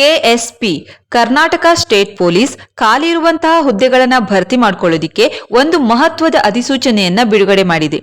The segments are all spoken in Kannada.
ಕೆಎಸ್ಪಿ, ಕರ್ನಾಟಕ ಸ್ಟೇಟ್ ಪೊಲೀಸ್, ಖಾಲಿ ಇರುವಂತಹ ಹುದ್ದೆಗಳನ್ನು ಭರ್ತಿ ಮಾಡ್ಕೊಳ್ಳೋದಿಕ್ಕೆ ಒಂದು ಮಹತ್ವದ ಅಧಿಸೂಚನೆಯನ್ನ ಬಿಡುಗಡೆ ಮಾಡಿದೆ.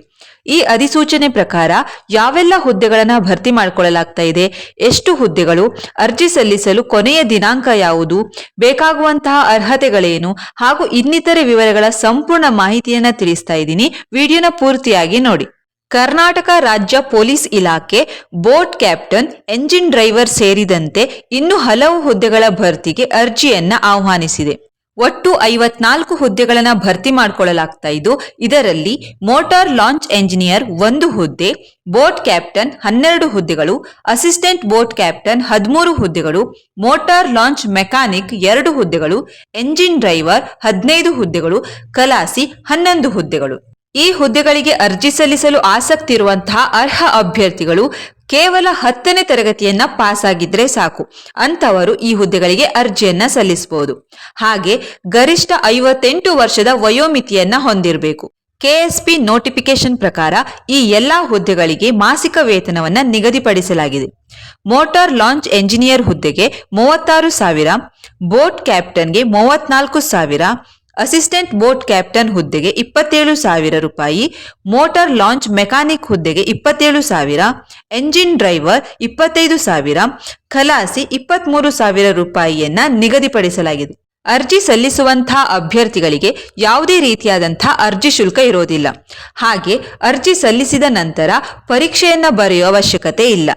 ಈ ಅಧಿಸೂಚನೆ ಪ್ರಕಾರ ಯಾವೆಲ್ಲ ಹುದ್ದೆಗಳನ್ನು ಭರ್ತಿ ಮಾಡಿಕೊಳ್ಳಲಾಗ್ತಾ ಇದೆ, ಎಷ್ಟು ಹುದ್ದೆಗಳು, ಅರ್ಜಿ ಸಲ್ಲಿಸಲು ಕೊನೆಯ ದಿನಾಂಕ ಯಾವುದು, ಬೇಕಾಗುವಂತಹ ಅರ್ಹತೆಗಳೇನು, ಹಾಗೂ ಇನ್ನಿತರೆ ವಿವರಗಳ ಸಂಪೂರ್ಣ ಮಾಹಿತಿಯನ್ನ ತಿಳಿಸ್ತಾ ಇದ್ದೀನಿ. ವಿಡಿಯೋನ ಪೂರ್ತಿಯಾಗಿ ನೋಡಿ. ಕರ್ನಾಟಕ ರಾಜ್ಯ ಪೊಲೀಸ್ ಇಲಾಖೆ ಬೋಟ್ ಕ್ಯಾಪ್ಟನ್, ಎಂಜಿನ್ ಡ್ರೈವರ್ ಸೇರಿದಂತೆ ಇನ್ನು ಹಲವು ಹುದ್ದೆಗಳ ಭರ್ತಿಗೆ ಅರ್ಜಿಯನ್ನ ಆಹ್ವಾನಿಸಿದೆ. ಒಟ್ಟು ಐವತ್ನಾಲ್ಕು ಹುದ್ದೆಗಳನ್ನ ಭರ್ತಿ ಮಾಡಿಕೊಳ್ಳಲಾಗ್ತಾ ಇದ್ದು, ಇದರಲ್ಲಿ ಮೋಟಾರ್ ಲಾಂಚ್ ಎಂಜಿನಿಯರ್ ಒಂದು ಹುದ್ದೆ, ಬೋಟ್ ಕ್ಯಾಪ್ಟನ್ ಹನ್ನೆರಡು ಹುದ್ದೆಗಳು, ಅಸಿಸ್ಟೆಂಟ್ ಬೋಟ್ ಕ್ಯಾಪ್ಟನ್ ಹದಿಮೂರು ಹುದ್ದೆಗಳು, ಮೋಟಾರ್ ಲಾಂಚ್ ಮೆಕ್ಯಾನಿಕ್ ಎರಡು ಹುದ್ದೆಗಳು, ಎಂಜಿನ್ ಡ್ರೈವರ್ ಹದಿನೈದು ಹುದ್ದೆಗಳು, ಕಲಾಸಿ ಹನ್ನೊಂದು ಹುದ್ದೆಗಳು. ಈ ಹುದ್ದೆಗಳಿಗೆ ಅರ್ಜಿ ಸಲ್ಲಿಸಲು ಆಸಕ್ತಿ ಇರುವಂತಹ ಅರ್ಹ ಅಭ್ಯರ್ಥಿಗಳು ಕೇವಲ ಹತ್ತನೇ ತರಗತಿಯನ್ನ ಪಾಸ್ ಆಗಿದ್ರೆ ಸಾಕು. ಅಂತವರು ಈ ಹುದ್ದೆಗಳಿಗೆ ಅರ್ಜಿಯನ್ನ ಸಲ್ಲಿಸಬಹುದು ಹಾಗೆ ಗರಿಷ್ಠ ಐವತ್ತೆಂಟು ವರ್ಷದ ವಯೋಮಿತಿಯನ್ನ ಹೊಂದಿರಬೇಕು. ಕೆಎಸ್ಪಿ ನೋಟಿಫಿಕೇಶನ್ ಪ್ರಕಾರ ಈ ಎಲ್ಲಾ ಹುದ್ದೆಗಳಿಗೆ ಮಾಸಿಕ ವೇತನವನ್ನ ನಿಗದಿಪಡಿಸಲಾಗಿದೆ. ಮೋಟಾರ್ ಲಾಂಚ್ ಎಂಜಿನಿಯರ್ ಹುದ್ದೆಗೆ ಮೂವತ್ತಾರು ಸಾವಿರ, ಬೋಟ್ ಕ್ಯಾಪ್ಟನ್ಗೆ ಮೂವತ್ನಾಲ್ಕು ಸಾವಿರ ಅಸಿಸ್ಟೆಂಟ್ ಬೋಟ್ ಕ್ಯಾಪ್ಟನ್ ಹುದ್ದೆಗೆ ಇಪ್ಪತ್ತೇಳು ಸಾವಿರ ರೂಪಾಯಿ, ಮೋಟಾರ್ ಲಾಂಚ್ ಮೆಕ್ಯಾನಿಕ್ ಹುದ್ದೆಗೆ ಇಪ್ಪತ್ತೇಳು ಸಾವಿರ, ಎಂಜಿನ್ ಡ್ರೈವರ್ ಇಪ್ಪತ್ತೈದು ಸಾವಿರ, ಖಲಾಸಿ ಇಪ್ಪತ್ಮೂರು ಸಾವಿರ ರೂಪಾಯಿಯನ್ನ ನಿಗದಿಪಡಿಸಲಾಗಿದೆ. ಅರ್ಜಿ ಸಲ್ಲಿಸುವಂತಹ ಅಭ್ಯರ್ಥಿಗಳಿಗೆ ಯಾವುದೇ ರೀತಿಯಾದಂತಹ ಅರ್ಜಿ ಶುಲ್ಕ ಇರೋದಿಲ್ಲ. ಹಾಗೆ ಅರ್ಜಿ ಸಲ್ಲಿಸಿದ ನಂತರ ಪರೀಕ್ಷೆಯನ್ನ ಬರೆಯುವ ಅವಶ್ಯಕತೆ ಇಲ್ಲ.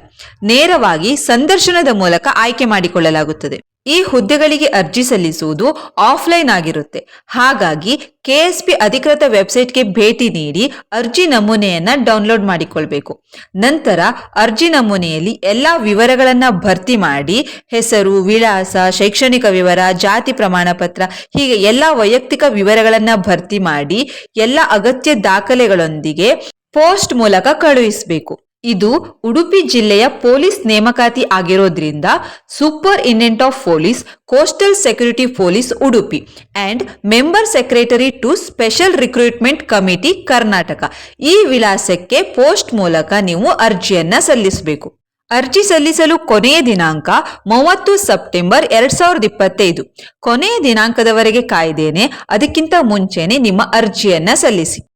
ನೇರವಾಗಿ ಸಂದರ್ಶನದ ಮೂಲಕ ಆಯ್ಕೆ ಮಾಡಿಕೊಳ್ಳಲಾಗುತ್ತದೆ. ಈ ಹುದ್ದೆಗಳಿಗೆ ಅರ್ಜಿ ಸಲ್ಲಿಸುವುದು ಆಫ್ಲೈನ್ ಆಗಿರುತ್ತೆ. ಹಾಗಾಗಿ ಕೆಎಸ್ಪಿ ಅಧಿಕೃತ ವೆಬ್ಸೈಟ್ಗೆ ಭೇಟಿ ನೀಡಿ ಅರ್ಜಿ ನಮೂನೆಯನ್ನ ಡೌನ್ಲೋಡ್ ಮಾಡಿಕೊಳ್ಬೇಕು. ನಂತರ ಅರ್ಜಿ ನಮೂನೆಯಲ್ಲಿ ಎಲ್ಲಾ ವಿವರಗಳನ್ನ ಭರ್ತಿ ಮಾಡಿ ಹೆಸರು, ವಿಳಾಸ, ಶೈಕ್ಷಣಿಕ ವಿವರ, ಜಾತಿ ಪ್ರಮಾಣ ಪತ್ರ ಹೀಗೆ ಎಲ್ಲ ವೈಯಕ್ತಿಕ ವಿವರಗಳನ್ನ ಭರ್ತಿ ಮಾಡಿ ಎಲ್ಲ ಅಗತ್ಯ ದಾಖಲೆಗಳೊಂದಿಗೆ ಪೋಸ್ಟ್ ಮೂಲಕ ಕಳುಹಿಸಬೇಕು. ಇದು ಉಡುಪಿ ಜಿಲ್ಲೆಯ ಪೊಲೀಸ್ ನೇಮಕಾತಿ ಆಗಿರೋದ್ರಿಂದ superintendent of police, coastal security police Udupi and member secretary to special recruitment committee Karnataka. ಈ ವಿಳಾಸಕ್ಕೆ ಪೋಸ್ಟ್ ಮೂಲಕ ನೀವು ಅರ್ಜಿಯನ್ನ ಸಲ್ಲಿಸಬೇಕು. ಅರ್ಜಿ ಸಲ್ಲಿಸಲು ಕೊನೆಯ ದಿನಾಂಕ ಮೂವತ್ತು ಸೆಪ್ಟೆಂಬರ್ ಎರಡ್ ಸಾವಿರದ ಇಪ್ಪತ್ತೈದು. ಕೊನೆಯ ದಿನಾಂಕದವರೆಗೆ ಕಾಯ್ದೇನೆ, ಅದಕ್ಕಿಂತ ಮುಂಚೆನೆ ನಿಮ್ಮ ಅರ್ಜಿಯನ್ನ ಸಲ್ಲಿಸಿ.